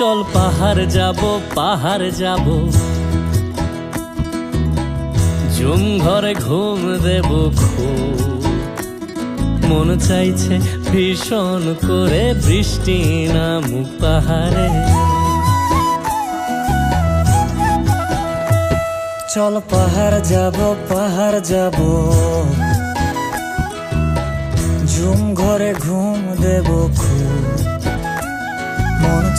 চল পাহাড় যাব পাহাড় যাব। জুম ঘরে ঘুম দেব খুব। মন চাইছে ভীষণ করে বৃষ্টি নামুক পাহাড়ে। চল পাহাড় যাব পাহাড় যাব। ঝুম ঘরে ঘুম দেব খুব।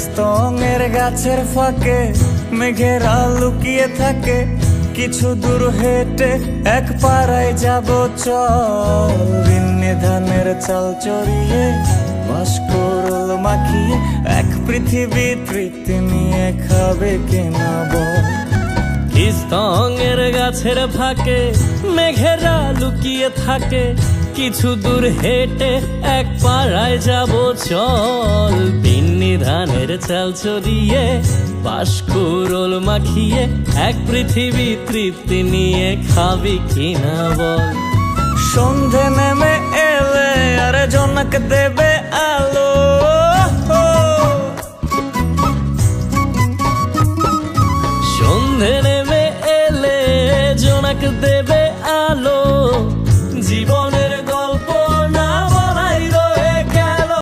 কীর্তনের গাছের ফাঁকে মেঘেরা লুকিয়ে থাকে। কিছু দূর হেঁটে এক পাড়ায় যাব ঋণ্যে ধানের চাল চড়িয়ে বাসকরল মাখিয়ে এক পৃথিবী তৃপ্তি নিয়ে খাবে কেনা বল। স্তঙের গাছের ফাঁকে মেঘেরা লুকিয়ে থাকে। কিছু দূর হেঁটে এক পাড়ায় যাব চল। ধানের চাল চড়িয়ে বাসকুরোল মাখিয়ে, এক পৃথিবী তৃপ্তি নিয়ে খাবি কিনা বল। সন্ধে নেমে এলে আর জনক দেবে আলো।